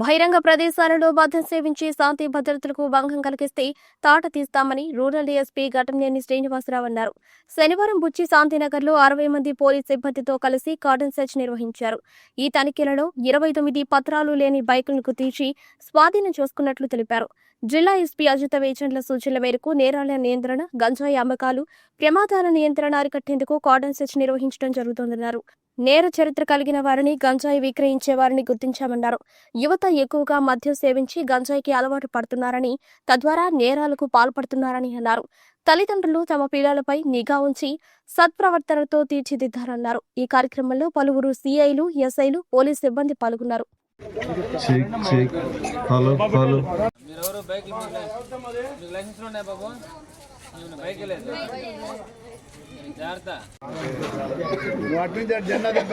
బహిరంగ ప్రదేశాలలో మద్యం సేవించి శాంతి భద్రతలకు భంగం కలిగిస్తే తాట తీస్తామని రూరల్ డీఎస్పీ ఘటంనేని శ్రీనివాసరావు అన్నారు. శనివారం బుచ్చి శాంతినగర్లో అరవై మంది పోలీస్ సిబ్బందితో కలిసి కార్డన్ సెర్చ్ నిర్వహించారు. ఈ తనిఖీలలో ఇరవై తొమ్మిది పత్రాలు లేని బైకులను గుర్తించి స్వాధీనం చేసుకున్నట్లు తెలిపారు. జిల్లా ఎస్పీ అజిత వేచండ్ల సూచనల మేరకు నేరాల నియంత్రణ గంజాయి అమ్మకాలు ప్రమాదాల నియంత్రణ అరికట్టేందుకు కార్డన్ సెర్చ్ నిర్వహించడం జరుగుతోందన్నారు. నేర చరిత్ర కలిగిన వారిని గంజాయి విక్రయించే వారిని గుర్తించామన్నారు. యువత ఎక్కువగా మద్యం సేవించి గంజాయికి అలవాటు పడుతున్నారని తద్వారా నేరాలకు పాల్పడుతున్నారని అన్నారు. తల్లిదండ్రులు తమ పిల్లలపై నిఘా ఉంచి సత్ప్రవర్తనతో తీర్చిదిద్దారన్నారు. ఈ కార్యక్రమంలో పలువురు సిఐలు ఎస్ఐలు పోలీస్ సిబ్బంది పాల్గొన్నారు. బైక్ మీకు లైసెన్స్ ఉన్నాయి బాబు. బైక్ లేదు? జాగ్రత్త. వాటి నుంచి జెండా కాదు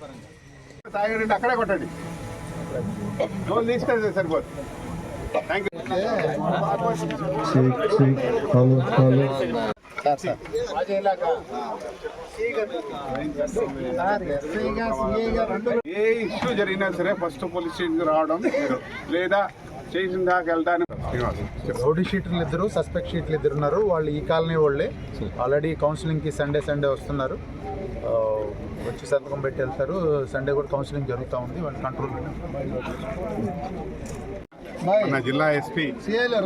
పరంగా. తాగండి అక్కడే కొట్టండి. రోజు తీసుకెళ్తే సరిపోతుంది ఏ ఇష్యూ జరిగినా సరే ఫస్ట్ పోలీస్ స్టేషన్కి రావడం లేదా స్టేషన్ దాకా వెళ్ళడానికి రౌడీ షీటర్లు ఇద్దరు సస్పెక్ట్ షీట్లు ఇద్దరు ఉన్నారు వాళ్ళు ఈ కాలనీ వాళ్ళే ఆల్రెడీ కౌన్సిలింగ్కి సండే సండే వస్తున్నారు వచ్చి సంతకం పెట్టి వెళ్తారు సండే కూడా కౌన్సిలింగ్ జరుగుతూ ఉంది వాళ్ళు కంట్రోల్ మన జిల్లా ఎస్పీ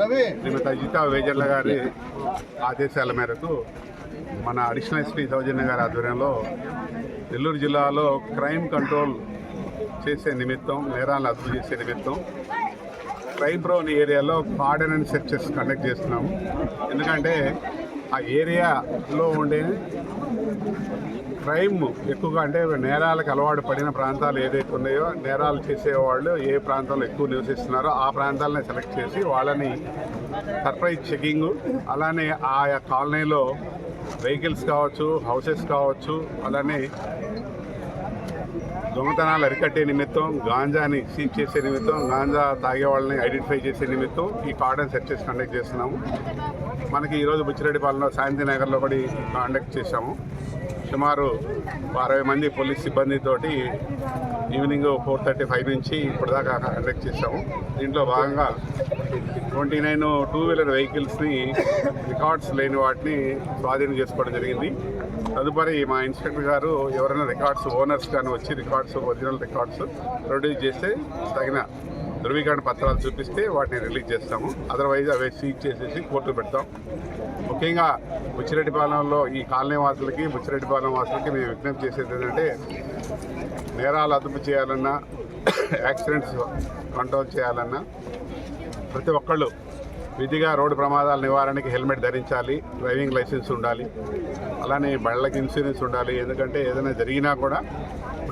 రవి. శ్రీమతి అజిత వేజర్ల గారి ఆదేశాల మేరకు మన అడిషనల్ ఎస్పీ సౌజన్య గారి ఆధ్వర్యంలో నెల్లూరు జిల్లాలో క్రైమ్ కంట్రోల్ చేసే నిమిత్తం నేరాలను అదుపు చేసే నిమిత్తం క్రైమ్ ప్రోన్ ఏరియాలో ఆర్డినెన్స్ సెర్చెస్ కండక్ట్ చేస్తున్నాము. ఎందుకంటే ఆ ఏరియాలో ఉండే క్రైమ్ ఎక్కువగా అంటే నేరాలకు అలవాటు పడిన ప్రాంతాలు ఏదైతే ఉన్నాయో నేరాలు చేసేవాళ్ళు ఏ ప్రాంతాల్లో ఎక్కువ నివసిస్తున్నారో ఆ ప్రాంతాలని సెలెక్ట్ చేసి వాళ్ళని సర్ప్రైజ్ చెకింగ్. అలానే ఆయా కాలనీలో వెహికల్స్ కావచ్చు హౌసెస్ కావచ్చు అలానే దొంగతనాలు అరికట్టే నిమిత్తం గాంజాని సీజ్ చేసే నిమిత్తం గాంజా తాగే వాళ్ళని ఐడెంటిఫై చేసే నిమిత్తం ఈ కార్డన్ సెర్చెస్ కండక్ట్ చేస్తున్నాము. మనకి ఈరోజు బుచ్చిరెడ్డిపాలెంలో శాంతినగర్లో కూడా కండక్ట్ చేశాము. సుమారు అరవై మంది పోలీస్ సిబ్బందితోటి ఈవినింగ్ ఫోర్ థర్టీ ఫైవ్ నుంచి ఇప్పటిదాకా కండక్ట్ చేశాము. దీంట్లో భాగంగా ట్వంటీ నైన్ టూ వీలర్ వెహికల్స్ని రికార్డ్స్ లేని వాటిని స్వాధీనం చేసుకోవడం జరిగింది. తదుపరి మా ఇన్స్పెక్టర్ గారు ఎవరైనా రికార్డ్స్ ఓనర్స్ కానీ వచ్చి రికార్డ్స్ ఒరిజినల్ రికార్డ్స్ ప్రొడ్యూస్ చేస్తే తగిన ధృవీకరణ పత్రాలు చూపిస్తే వాటిని రిలీజ్ చేస్తాము. అదర్వైజ్ అవి సీజ్ చేసేసి కోర్టు పెడతాం. ముఖ్యంగా ముచ్చిరెడ్డిపాలెంలో ఈ కాలనీ వాసులకి ముచ్చిరెడ్డిపాలెం వాసులకి మేము విజ్ఞప్తి చేసేది ఏంటంటే నేరాలు అదుపు చేయాలన్నా యాక్సిడెంట్స్ కంట్రోల్ చేయాలన్నా ప్రతి ఒక్కళ్ళు విధిగా రోడ్డు ప్రమాదాల నివారణకి హెల్మెట్ ధరించాలి డ్రైవింగ్ లైసెన్స్ ఉండాలి అలానే బళ్ళకి ఇన్సూరెన్స్ ఉండాలి. ఎందుకంటే ఏదైనా జరిగినా కూడా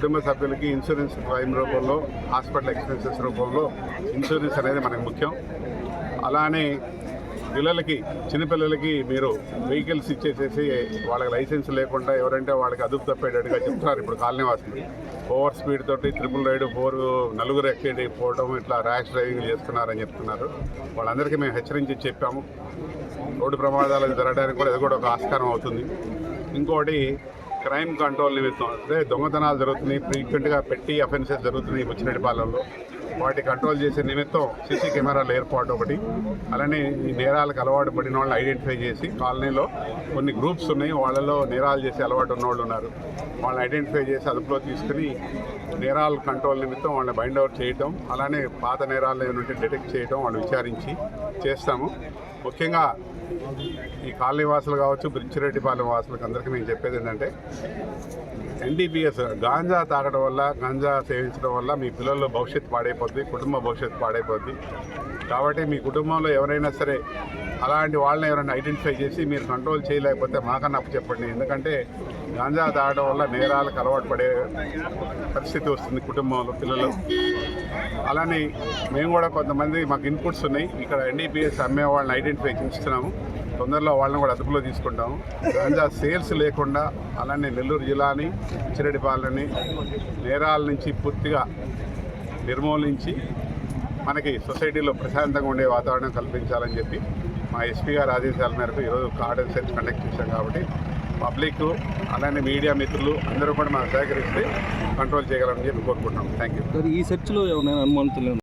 కుటుంబ సభ్యులకి ఇన్సూరెన్స్ క్లైమ్ రూపంలో హాస్పిటల్ ఎక్స్పెన్సెస్ రూపంలో ఇన్సూరెన్స్ అనేది మనకు ముఖ్యం. అలానే పిల్లలకి చిన్నపిల్లలకి మీరు వెహికల్స్ ఇచ్చేసేసి వాళ్ళకి లైసెన్స్ లేకుండా ఎవరంటే వాళ్ళకి అదుపు తప్పేటట్టుగా చెప్తున్నారు ఇప్పుడు కాలనీవాసులు. ఓవర్ స్పీడ్ తోటి ట్రిపుల్ రైడ్ ఫోర్ నలుగురు ఎక్కేది పోవడం ఇట్లా ర్యాష్ డ్రైవింగ్ చేస్తున్నారని చెప్తున్నారు. వాళ్ళందరికీ మేము హెచ్చరించి చెప్పాము. రోడ్డు ప్రమాదాలు జరగడానికి కూడా ఇది కూడా ఒక ఆస్కారం అవుతుంది. ఇంకోటి క్రైమ్ కంట్రోల్ నిమిత్తం అంటే దొంగతనాలు జరుగుతున్నాయి ఫ్రీక్వెంట్గా పెట్టి అఫెన్సెస్ జరుగుతున్నాయి బుచ్చిరెడ్డిపాలెంలో వాటి కంట్రోల్ చేసే నిమిత్తం సీసీ కెమెరాల ఏర్పాటు ఒకటి. అలానే ఈ నేరాలకు అలవాటు పడిన వాళ్ళని ఐడెంటిఫై చేసి కాలనీలో కొన్ని గ్రూప్స్ ఉన్నాయి వాళ్ళలో నేరాలు చేసే అలవాటు ఉన్న వాళ్ళు ఉన్నారు. వాళ్ళని ఐడెంటిఫై చేసి అదుపులో తీసుకుని నేరాల కంట్రోల్ నిమిత్తం వాళ్ళని బైండ్ అవుట్ చేయటం అలానే పాత నేరాలు ఏమైనా డిటెక్ట్ చేయడం వాళ్ళు విచారించి చేస్తాము. ముఖ్యంగా ఈ కాలనీ వాసులు కావచ్చు బ్రిచ్చిరెడ్డిపాలెం వాసులకు అందరికీ నేను చెప్పేది ఏంటంటే ఎన్డీపీఎస్ గాంజా తాగడం వల్ల గాంజా సేవించడం వల్ల మీ పిల్లల్లో భవిష్యత్తు పాడైపోద్ది కుటుంబ భవిష్యత్తు పాడైపోద్ది. కాబట్టి మీ కుటుంబంలో ఎవరైనా సరే అలాంటి వాళ్ళని ఎవరైనా ఐడెంటిఫై చేసి మీరు కంట్రోల్ చేయలేకపోతే మాకన్నా అప్పు చెప్పండి. ఎందుకంటే గాంజా తాగడం వల్ల నేరాలకు అలవాటు పడే పరిస్థితి వస్తుంది కుటుంబంలో పిల్లలు. అలానే మేము కూడా కొంతమంది మాకు ఇన్పుట్స్ ఉన్నాయి. ఇక్కడ ఎన్డీపీఎస్ అమ్మే వాళ్ళని ఐడెంటిఫై చేస్తున్నాము. తొందరలో వాళ్ళని కూడా అదుపులో తీసుకుంటాము. గాంజా సేల్స్ లేకుండా అలానే నెల్లూరు జిల్లాని చిరడిపాలని నేరాల నుంచి పూర్తిగా నిర్మూలించి మనకి సొసైటీలో ప్రశాంతంగా ఉండే వాతావరణం కల్పించాలని చెప్పి మా ఎస్పీ గారి ఆదేశాల మేరకు ఈరోజు కార్డన్ సెర్చ్ కండక్ట్ చేశాం కాబట్టి పబ్లిక్ అలానే మీడియా మిత్రులు అందరూ కూడా మనం సహకరిస్తే కంట్రోల్ చేయగలమని చెప్పి కోరుకుంటున్నాం. థ్యాంక్ యూ ఈ సెర్చ్లో ఏమైనా అనుమానితులు